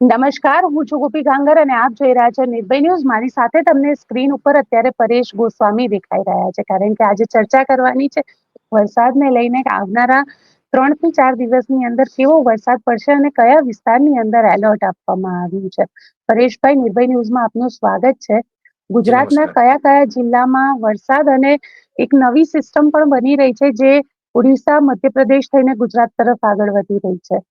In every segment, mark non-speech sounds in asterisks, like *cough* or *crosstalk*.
નમસ્કાર હું છું ગોપી ગાંગર અને આપ જોઈ રહ્યા છો નિર્ભય ન્યૂઝ. મારી સાથે તમને સ્ક્રીન ઉપર અત્યારે પરેશ ગોસ્વામી દેખાઈ રહ્યા છે કારણ કે આજે ચર્ચા કરવાની છે વરસાદને લઈને. આવનારા ત્રણથી ચાર દિવસની અંદર કેવો વરસાદ પડશે અને કયા વિસ્તારની અંદર એલર્ટ આપવામાં આવ્યું છે? પરેશભાઈ નિર્ભય ન્યૂઝમાં આપનું સ્વાગત છે. ગુજરાતના કયા કયા જિલ્લામાં વરસાદ અને એક નવી સિસ્ટમ પણ બની રહી છે જે ઓડિશા મધ્યપ્રદેશ થઈને ગુજરાત તરફ આગળ વધી રહી છે?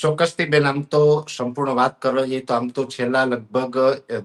ચોક્કસથી બેન, આમ તો સંપૂર્ણ વાત કરવા જઈએ તો આમ તો છેલ્લા લગભગ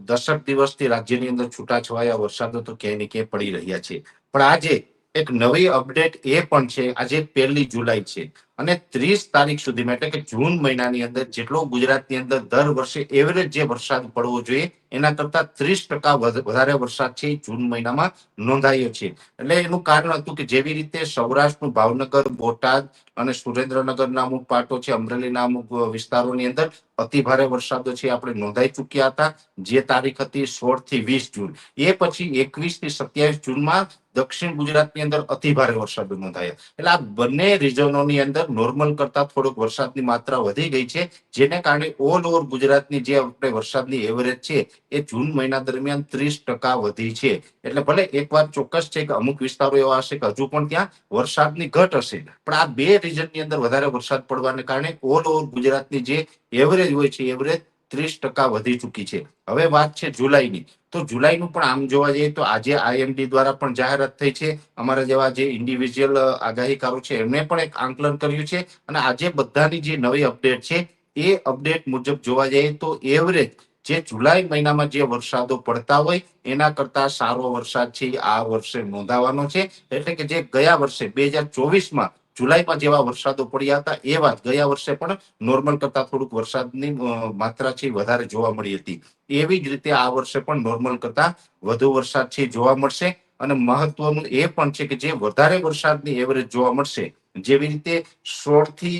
દસક દિવસથી રાજ્યની અંદર છૂટાછવાયા વરસાદો તો ક્યાંય ને ક્યાંય પડી રહ્યા છે. પણ આજે એક નવી અપડેટ એ પણ છે, આજે પહેલી જુલાઈ છે. અને ત્રીસ તારીખ સુધીમાં એટલે કે જૂન મહિનાની અંદર જેટલો ગુજરાતની અંદર દર વર્ષે એવરેજ જે વરસાદ પડવો જોઈએ, એના કરતા ત્રીસ ટકા વધારે વરસાદ છે જૂન મહિનામાં નોંધાયો છે. એટલે એનું કારણ હતું કે જેવી રીતે સૌરાષ્ટ્રનું ભાવનગર, બોટાદ અને સુરેન્દ્રનગરના અમુક પાટો છે, અમરેલીના અમુક વિસ્તારોની અંદર અતિ ભારે વરસાદો છે આપણે નોંધાઈ ચૂક્યા હતા, જે તારીખ હતી સોળથી વીસ જૂન. એ પછી એકવીસથી સત્યાવીસ જૂનમાં દક્ષિણ ગુજરાતની અંદર અતિ ભારે વરસાદો નોંધાયા. એટલે આ બંને રિજનોની અંદર નોર્મલ કરતા થોડોક વરસાદની માત્રા વધી ગઈ છે. જેને કારણે ઓલ ઓવર ગુજરાતની જે આપણે વરસાદની એવરેજ છે, એ જૂન મહિના દરમિયાન ત્રીસ ટકા વધી છે. એટલે ભલે એક વાત ચોક્કસ છે કે અમુક વિસ્તારો એવા હશે કે હજુ પણ ત્યાં વરસાદની ઘટ હશે. પણ આ બે રીજનની અંદર વધારે વરસાદ પડવાને કારણે ઓલ ઓવર ગુજરાતની જે એવરેજ હોય છે એવરેજ ત્રીસ ટકા વધી ચૂકી છે. હવે વાત છે જુલાઈની. તો જુલાઈનું પણ આમ જોવા જઈએ તો આજે આઈએમડી દ્વારા પણ જાહેરાત થઈ છે. અમારા જેવા જે ઇન્ડિવિજ્યુઅલ આગાહીકારો છે, એમને પણ એક આંકલન કર્યું છે અને આજે બધાની જે નવી અપડેટ છે, એ અપડેટ મુજબ જોવા જઈએ તો એવરેજ જે જુલાઈ મહિનામાં જે વરસાદો પડતા હોય, એના કરતા સારો વરસાદ છે, આ વર્ષે નોંધાવાનો છે. એટલે કે જે ગયા વર્ષે, બે હજાર ચોવીસમાં જુલાઈમાં જેવા વરસાદો પડ્યા હતા, એ ગયા વર્ષે પણ નોર્મલ કરતા થોડુંક વરસાદની માત્રા છે વધારે જોવા મળી હતી. એવી જ રીતે આ વર્ષે પણ નોર્મલ કરતા વધુ વરસાદ છે જોવા મળશે. અને મહત્વનું એ પણ છે કે જે વધારે વરસાદની એવરેજ જોવા મળશે, જેવી રીતે સોળથી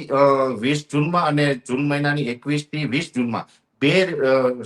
વીસ જૂનમાં અને જૂન મહિનાની એકવીસથી વીસ જૂનમાં બે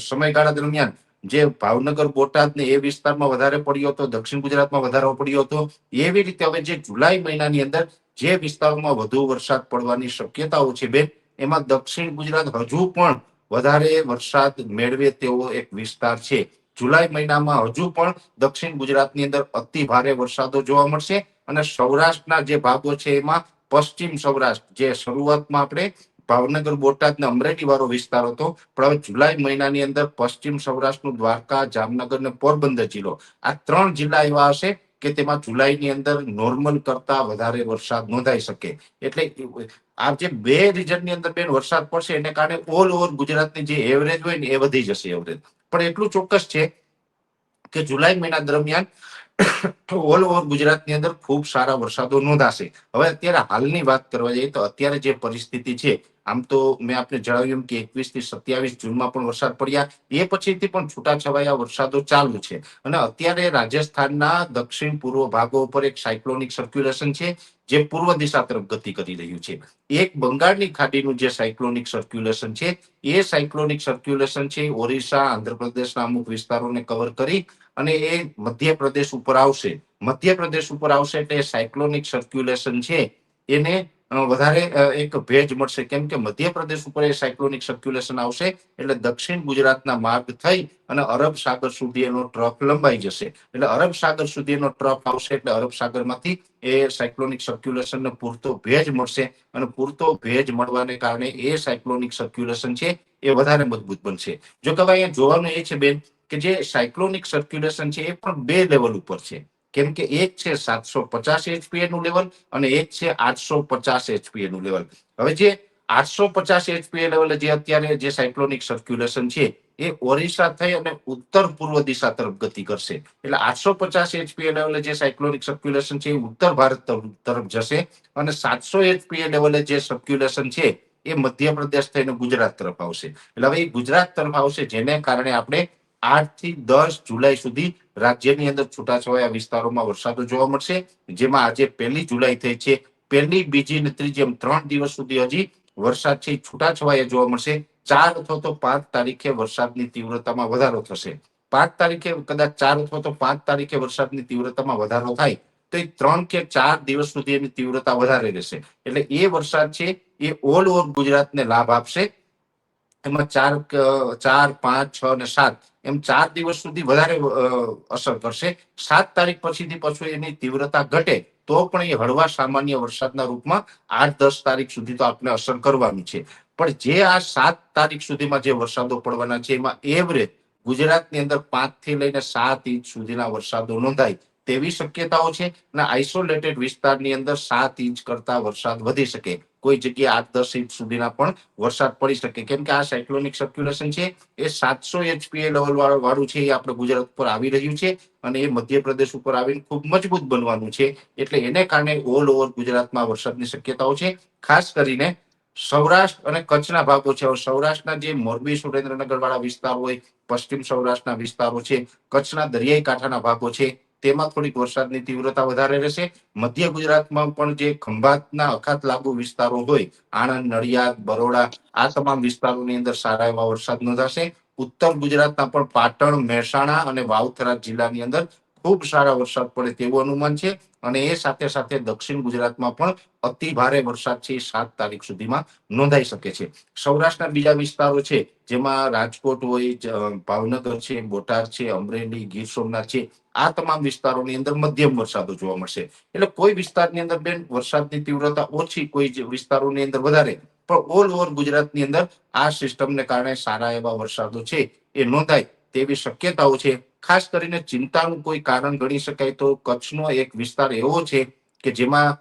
સમયગાળા દરમિયાન જે ભાવનગર બોટાદ ને એ વિસ્તારમાં વધારે પડ્યો હતો, દક્ષિણ ગુજરાતમાં વધારો પડ્યો હતો, એવી રીતે હવે જે જુલાઈ મહિનાની અંદર જે વિસ્તારોમાં વધુ વરસાદ પડવાની શક્યતાઓ છે, બેન, એમાં દક્ષિણ ગુજરાત હજુ પણ વધારે વરસાદ મેળવે તેવો એક વિસ્તાર છે. જુલાઈ મહિનામાં હજુ પણ દક્ષિણ ગુજરાતની અંદર અતિ ભારે વરસાદો જોવા મળશે અને સૌરાષ્ટ્રના જે ભાગો છે એમાં પશ્ચિમ સૌરાષ્ટ્ર, જે શરૂઆતમાં આપણે ભાવનગર, બોટાદ ને અમરેલી વાળો વિસ્તાર હતો, પણ હવે જુલાઈ મહિનાની અંદર પશ્ચિમ સૌરાષ્ટ્રનું દ્વારકા, જામનગર ને પોરબંદર જિલ્લો આ ત્રણ જિલ્લા એવા હશે કે તેમાં જુલાઈની અંદર નોર્મલ કરતા વધારે વરસાદ નોંધાઈ શકે. એટલે આ જે બે રિજનની અંદર બેન વરસાદ પડશે, એને કારણે ઓલ ઓવર ગુજરાતની જે એવરેજ હોય ને એ વધી જશે એવરેજ પણ એટલું ચોક્કસ છે કે જુલાઈ મહિના દરમિયાન *coughs* ઓલ ઓવર ગુજરાતની અંદર ખૂબ સારા વરસાદો નોંધાશે. હવે અત્યારે હાલની વાત કરવા જઈએ તો અત્યારે જે પરિસ્થિતિ છે, આમ તો મેં આપને જણાવ્યું કે એકવીસથી સત્યાવીસ જૂનમાં પણ વરસાદ પડ્યા. એ પછીથી પણ છૂટાછવાયા વરસાદો ચાલુ છે. અને અત્યારે રાજસ્થાનના દક્ષિણ પૂર્વ ભાગો ઉપર એક સાયક્લોનિક સર્ક્યુલેશન છે, જે પૂર્વ દિશા તરફ ગતિ કરી રહ્યું છે. એક બંગાળની ખાડીનું જે સાયક્લોનિક સર્ક્યુલેશન છે, એ સાયક્લોનિક સર્ક્યુલેશન છે ઓરિસ્સા, આંધ્રપ્રદેશના અમુક વિસ્તારોને કવર કરી અને એ મધ્યપ્રદેશ ઉપર આવશે. મધ્યપ્રદેશ ઉપર આવશે એટલે સાયક્લોનિક સર્ક્યુલેશન છે, એને વધારે એક ભેજ મળશે. કેમ કે મધ્યપ્રદેશ ઉપર એ સાયક્લોનિક સર્ક્યુલેશન આવશે, એટલે દક્ષિણ ગુજરાતના માર્ગ થઈ અને અરબ સાગર સુધી એનો ટ્રફ લંબાઈ જશે. એટલે અરબ સાગર સુધી એનો ટ્રફ આવશે એટલે અરબ સાગરમાંથી એ સાયક્લોનિક સર્ક્યુલેશનને પૂરતો ભેજ મળશે અને પૂરતો ભેજ મળવાને કારણે એ સાયક્લોનિક સર્ક્યુલેશન છે એ વધારે મજબૂત બનશે. જો કે અહીંયા જોવાનું એ છે બેન કે જે સાયક્લોનિક સર્ક્યુલેશન છે એ પણ બે લેવલ ઉપર છે. કેમ કે એક છે સાતસો પચાસ એચપીએ નું લેવલ અને એક છે આઠસો પચાસ એચપીએ નું લેવલ હવે જે આઠસો પચાસ એચપીએ લેવલે જે અત્યારે જે સાયક્લોનિક સર્ક્યુલેશન છે એ ઓરિસ્સા થઈ અને ઉત્તર પૂર્વ દિશા તરફ ગતિ કરશે. એટલે આઠસો પચાસ એચપીએ લેવલે જે સાયક્લોનિક સર્ક્યુલેશન છે એ ઉત્તર ભારત તરફ જશે અને સાતસો એચપીએ લેવલે જે સર્ક્યુલેશન છે એ મધ્યપ્રદેશ થઈને ગુજરાત તરફ આવશે. એટલે હવે એ ગુજરાત તરફ આવશે જેને કારણે આપણે આઠથી દસ જુલાઈ સુધી રાજ્યની અંદર છૂટાછવાયા વિસ્તારોમાં વરસાદો જોવા મળશે. જેમાં આજે પહેલી જુલાઈ થઈ છે. પહેલી, બીજી અને ત્રીજી એમ ત્રણ દિવસ સુધી હજી વરસાદ છે છૂટાછવાયા જોવા મળશે. ચાર અથવા તો પાંચ તારીખે વરસાદની તીવ્રતામાં વધારો થશે. પાંચ તારીખે કદાચ ચાર અથવા તો પાંચ તારીખે વરસાદની તીવ્રતામાં વધારો થાય, તો એ ત્રણ કે ચાર દિવસ સુધી એની તીવ્રતા વધારે રહેશે. એટલે એ વરસાદ છે, એ ઓલ ઓવર ગુજરાતને લાભ આપશે. એમાં ચાર ચાર, પાંચ, છ અને સાત એમ ચાર દિવસ સુધી વધારે અસર કરશે. સાત તારીખ પછીથી પાછું એની તીવ્રતા ઘટે તો પણ એ હળવા સામાન્ય વરસાદના રૂપમાં આઠ, દસ તારીખ સુધી તો આપને અસર કરવાની છે. પણ જે આ સાત તારીખ સુધીમાં જે વરસાદો પડવાના છે, એમાં એવરેજ ગુજરાતની અંદર પાંચથી લઈને સાત ઇંચ સુધીના વરસાદો નોંધાય તેવી શક્યતાઓ છે. અને આઇસોલેટેડ વિસ્તારની અંદર સાત ઇંચ કરતા વરસાદ વધી શકે. કોઈ જગ્યાએ આઠ દસ ઇંચ સુધીના પણ વરસાદ પડી શકે. કેમ કે આ સાયક્લોનિક સર્ક્યુલેશન છે, એ સાતસો એચપીએ લેવલ વાળું છે એ આપણે ગુજરાત ઉપર આવી રહ્યું છે અને એ મધ્યપ્રદેશ ઉપર આવીને ખૂબ મજબૂત બનવાનું છે. એટલે એને કારણે ઓલ ઓવર ગુજરાતમાં વરસાદની શક્યતાઓ છે. ખાસ કરીને સૌરાષ્ટ્ર અને કચ્છના ભાગો છે. સૌરાષ્ટ્રના જે મોરબી સુરેન્દ્રનગર વાળા વિસ્તાર હોય, પશ્ચિમ સૌરાષ્ટ્રના વિસ્તારો છે, કચ્છના દરિયાઈ કાંઠાના ભાગો છે તેમાં થોડીક વરસાદની તીવ્રતા વધારે રહેશે. મધ્ય ગુજરાતમાં પણ જે ખંભાતના અખાત લાગુ વિસ્તારો હોય, આણંદ, નડિયાદ, બરોડા, આ તમામ વિસ્તારોની અંદર સારા એવા વરસાદ નોંધાશે. ઉત્તર ગુજરાતના પણ પાટણ, મહેસાણા અને વાવથરા જિલ્લાની અંદર ખૂબ સારા વરસાદ પડે તેવું અનુમાન છે અને એ સાથે સાથે દક્ષિણ ગુજરાતમાં પણ અતિ ભારે વરસાદ છે સાત તારીખ સુધીમાં નોંધાઈ શકે છે. સૌરાષ્ટ્રના બીજા વિસ્તારો છે જેમાં રાજકોટ હોય ભાવનગર છે, બોટાદ છે, અમરેલી, ગીર સોમનાથ છે, આ તમામ વિસ્તારોની અંદર મધ્યમ વરસાદો જોવા મળશે. એટલે કોઈ વિસ્તારની અંદર બેન વરસાદની તીવ્રતા ઓછી, કોઈ વિસ્તારોની અંદર વધારે, પણ ઓલ ઓવર ગુજરાતની અંદર આ સિસ્ટમને કારણે સારા એવા વરસાદો છે એ નોંધાય તેવી શક્યતાઓ છે ખાસ કરીને ચિંતાનું કોઈ કારણ ગણી શકાય તો કચ્છનો એક વિસ્તાર એવો છે કે જેમાં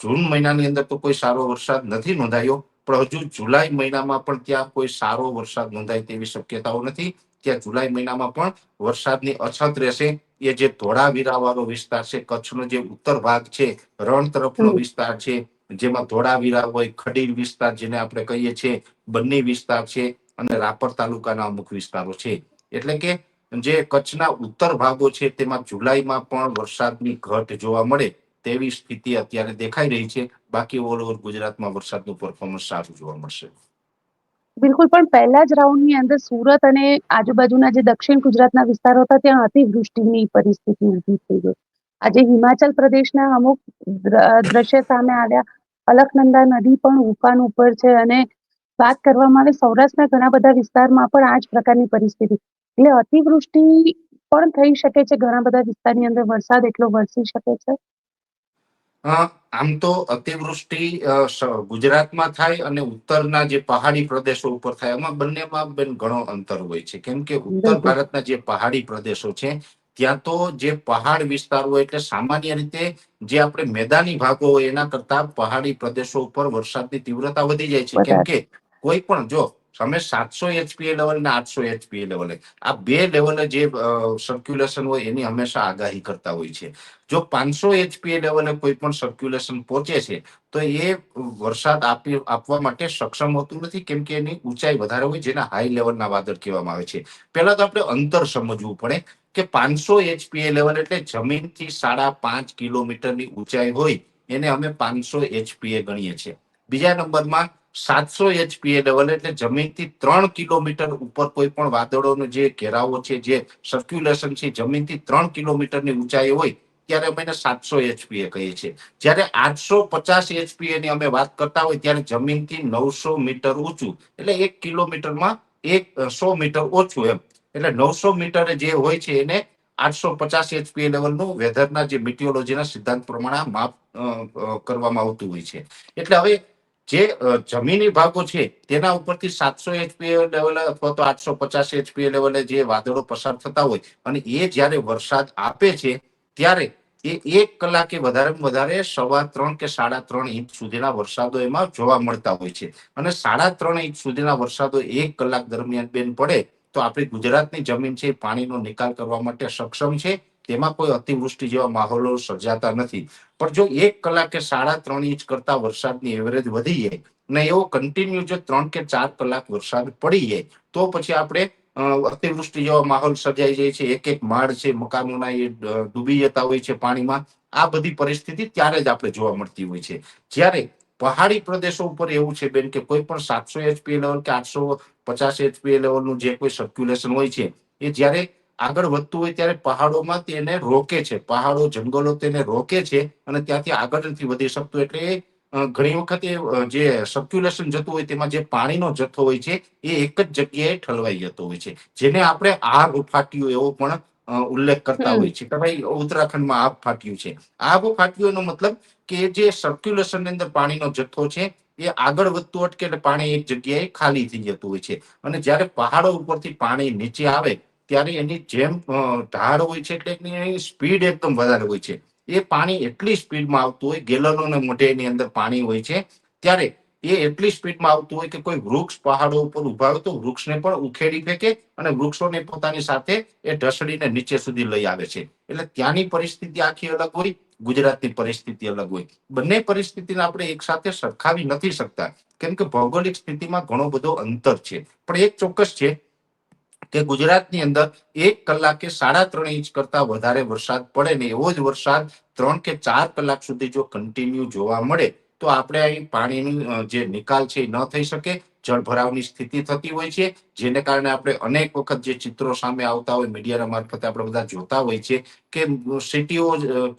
જૂન મહિનાની અંદર તો કોઈ સારો વરસાદ નથી નોંધાયો પણ હજુ જુલાઈ મહિનામાં પણ ત્યાં કોઈ સારો વરસાદ નોંધાય તેવી શક્યતાઓ નથી. ત્યાં જુલાઈ મહિનામાં પણ વરસાદની અછત રહેશે. એ જે ધોળાવીરા વાળો વિસ્તાર છે કચ્છનો જે ઉત્તર ભાગ છે રણ તરફનો વિસ્તાર છે જેમાં ધોળાવીરા હોય ખડીર વિસ્તાર જેને આપણે કહીએ છીએ બંની વિસ્તાર છે અને રાપર તાલુકાના અમુક વિસ્તારો છે. એટલે કે જે કચ્છના ઉત્તર ભાગો છે તેમાં જુલાઈમાં પણ વરસાદની ઘટ જોવા મળે તેવી સ્થિતિ અત્યારે દેખાઈ રહી છે. બાકી ઓલ ગુજરાતમાં વરસાદનું પરફોર્મન્સ સારું જોવા મળશે. બિલકુલ, પણ પહેલા જ રાઉન્ડની અંદર સુરત અને આજુબાજુના જે દક્ષિણ ગુજરાતના વિસ્તારો હતા, ત્યાં અતિવૃષ્ટિની પરિસ્થિતિ ઊભી થઈ ગઈ. આજે હિમાચલ પ્રદેશના અમુક દ્રશ્ય સામે આવ્યા. અલકનંદા નદી પણ ઉફાન ઉપર છે અને વાત કરવામાં આવે સૌરાષ્ટ્રના ઘણા બધા વિસ્તારમાં પણ આ જ પ્રકારની પરિસ્થિતિ એટલે અતિવૃષ્ટિ પણ થઈ શકે છે. ઘણા બધા વિસ્તારની અંદર વરસાદ એટલો વરસી શકે છે. આમ તો અતિવૃષ્ટિ ગુજરાતમાં થાય અને ઉત્તરના જે પહાડી પ્રદેશો ઉપર થાય એમાં બંનેમાં બેન ઘણો અંતર હોય છે. કેમ કે ઉત્તર ભારતના જે પહાડી પ્રદેશો છે ત્યાં તો જે પહાડ વિસ્તાર હોય એટલે સામાન્ય રીતે જે આપણે મેદાની ભાગો હોય એના કરતા પહાડી પ્રદેશો ઉપર વરસાદની તીવ્રતા વધી જાય છે. કેમ કે કોઈ પણ જો તમે સાતસો એચપીએ લેવલ ને આઠસો એચપીએ લેવલે આ બે લેવલે જે સર્ક્યુલેશન હોય એની હંમેશા આગાહી કરતા હોય છે. જો પાંચસો એચપીએ લેવલે કોઈ પણ સર્ક્યુલેશન પહોંચે છે, તો એ વરસાદ આપી, આપવા માટે સક્ષમ હોતું નથી, કેમ કે એની ઊંચાઈ વધારે હોય જેને હાઈ લેવલના વાદળ કહેવામાં આવે છે. પહેલા તો આપણે અંતર સમજવું પડે કે પાંચસો એચપીએ લેવલ એટલે જમીનથી સાડા પાંચ કિલોમીટરની ઊંચાઈ હોય, એને અમે પાંચસો એચપીએ ગણીએ છીએ. બીજા નંબરમાં સાતસો એચપીએ લેવલ એટલે જમીનથી ત્રણ કિલોમીટર ઉપર કોઈ પણ વાદળોનો જે ઘેરાવો છે, જે સર્ક્યુલેશન છે, જમીનથી ત્રણ કિલોમીટરની ઊંચાઈ હોય, ત્યારે અમે એને સાતસો એચપીએ કહીએ છીએ. જ્યારે આઠસો પચાસ એચપીએ ની અમે વાત કરતા હોય, ત્યારે જમીનથી નવસો મીટર ઊંચું, એટલે એક કિલોમીટરમાં એક સો મીટર ઓછું એમ. એટલે નવસો મીટર જે હોય છે, એને આઠસો પચાસ એચપીએ લેવલનું વેધરના જે મિટિયોલોજીના સિદ્ધાંત પ્રમાણે માપ કરવામાં આવતું હોય છે. એટલે હવે જે જમીની ભાગો છે, તેના ઉપરથી સાતસો એચપીએ લેવલે અથવા તો આઠસો પચાસ એચપીએ લેવલે જે વાદળો પસાર થતા હોય અને એ જ્યારે વરસાદ આપે છે, ત્યારે એ એક કલાકે વધારેમાં વધારે સવા ત્રણ કે સાડા ત્રણ ઇંચ સુધીના વરસાદો એમાં જોવા મળતા હોય છે. અને સાડા ત્રણ ઇંચ સુધીના વરસાદો એક કલાક દરમિયાન બેન પડે, તો આપણી ગુજરાતની જમીન છે પાણીનો નિકાલ કરવા માટે સક્ષમ છે. તેમાં કોઈ અતિવૃષ્ટિ જેવા માહોલો સર્જાતા નથી. પણ જો એક કલાકે સાડા ત્રણ ઇંચ કરતા વરસાદની એવરેજ વધી જાય ને એવો કન્ટિન્યુ જો ત્રણ કે ચાર કલાક વરસાદ પડી જાય, તો પછી આપણે અતિવૃષ્ટિ જેવા માહોલ સર્જાઈ જાય છે. એક એક માળ છે, મકાનોના એ ડૂબી જતા હોય છે પાણીમાં. આ બધી પરિસ્થિતિ ત્યારે જ આપણે જોવા મળતી હોય છે. જ્યારે પહાડી પ્રદેશો ઉપર એવું છે બેન કે કોઈ પણ સાતસો એચપી લેવલ કે આઠસો પચાસ એચપી લેવલનું જે કોઈ સર્ક્યુલેશન હોય છે, એ જ્યારે આગળ વધતું હોય ત્યારે પહાડોમાં તેને રોકે છે. પહાડો, જંગલો તેને રોકે છે અને ત્યાંથી આગળ નથી વધી શકતું. એટલે ઘણી વખત જે સર્ક્યુલેશન જતું હોય તેમાં જે પાણીનો જથ્થો હોય છે એ એક જ જગ્યાએ ઠલવાઈ જતો હોય છે. જેને આપણે આર ફાટ્યું એવો પણ ઉલ્લેખ કરતા. હોય છે કે ભાઈ ઉત્તરાખંડમાં આગ ફાટ્યું છે. આગ ફાટ્યું મતલબ કે જે સર્ક્યુલેશન અંદર પાણીનો જથ્થો છે એ આગળ વધતું અટકે એટલે પાણી એક જગ્યાએ ખાલી થઈ જતું હોય છે. અને જ્યારે પહાડો ઉપરથી પાણી નીચે આવે ત્યારે એની જેમ ઢાળ હોય છે એટલે એની સ્પીડ એકદમ વધારે હોય છે. એ પાણી એટલી સ્પીડમાં આવતું હોય ગેલનોને મોઢે એની અંદર પાણી હોય છે, ત્યારે એ એટલી સ્પીડમાં આવતું હોય કે કોઈ વૃક્ષ પહાડો ઉપર ઊભા હોય તો વૃક્ષને પણ ઉખેડી ફેંકે અને વૃક્ષોને પોતાની સાથે એ ઢસડીને નીચે સુધી લઈ આવે છે. એટલે ત્યાંની પરિસ્થિતિ આખી અલગ હોય, ગુજરાતની પરિસ્થિતિ અલગ હોય. બંને પરિસ્થિતિને આપણે એક સાથે સરખાવી નથી શકતા. કેમ કે ભૌગોલિક સ્થિતિમાં ઘણો બધો અંતર છે. પણ એક ચોક્કસ છે કે ગુજરાતની અંદર એક કલાકે સાડા ત્રણ ઇંચ કરતા વધારે વરસાદ પડે ને એવો જ વરસાદ ત્રણ કે ચાર કલાક સુધી જો કન્ટિન્યુ જોવા મળે, તો આપણે અહીં પાણીની જે નિકાલ છે એ ન થઈ શકે. જળભરાવની સ્થિતિ થતી હોય છે, જેને કારણે આપણે અનેક વખત જે ચિત્રો સામે આવતા હોય, મીડિયાના મારફતે આપણે બધા જોતા હોય છે કે સિટીઓ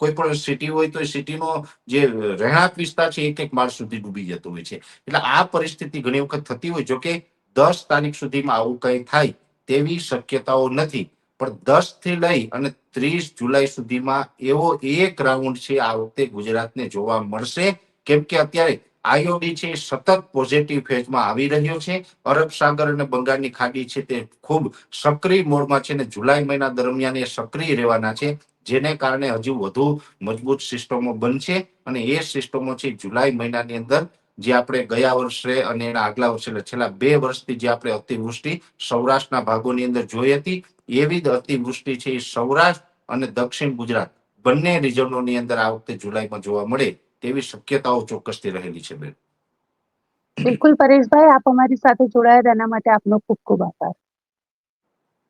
કોઈ પણ સિટી હોય તો એ સિટીનો જે રહેણાંક વિસ્તાર છે એક એક માળ સુધી ડૂબી જતો હોય છે. એટલે આ પરિસ્થિતિ ઘણી વખત થતી હોય, જો કે દસ તારીખ સુધીમાં આવું કંઈ થાય તેવી શક્યતાઓ નથી. પણ દસથી લઈ અને ત્રીસ જુલાઈ સુધીમાં એવો એક રાઉન્ડ છે આ વખતે ગુજરાતને જોવા મળશે. કેમ કે અત્યારે આઈઓડી છે સતત પોઝિટિવ ફેઝમાં આવી રહ્યો છે. અરબ સાગર અને બંગાળની ખાડી છે તે ખૂબ સક્રિય મોડમાં છે અને જુલાઈ મહિના દરમિયાન એ સક્રિય રહેવાના છે. જેને કારણે હજુ વધુ મજબૂત સિસ્ટમો બનશે અને એ સિસ્ટમો છે જુલાઈ મહિનાની અંદર જે આપણે ગયા વર્ષે અને એના આગલા વર્ષે છેલ્લા બે વર્ષથી જે આપણે અતિવૃષ્ટિ સૌરાષ્ટ્રના ભાગોની અંદર જોઈ હતી, એવી જ અતિવૃષ્ટિ છે એ સૌરાષ્ટ્ર અને દક્ષિણ ગુજરાત. બંને રિજનોની અંદર આ વખતે જુલાઈમાં જોવા મળે તેવી શક્યતાઓ ચોક્કસથી રહેલી છે બેન. બિલકુલ પરેશભાઈ, આપ અમારી સાથે જોડાયા, તેના માટે આપનો ખૂબ ખૂબ આભાર.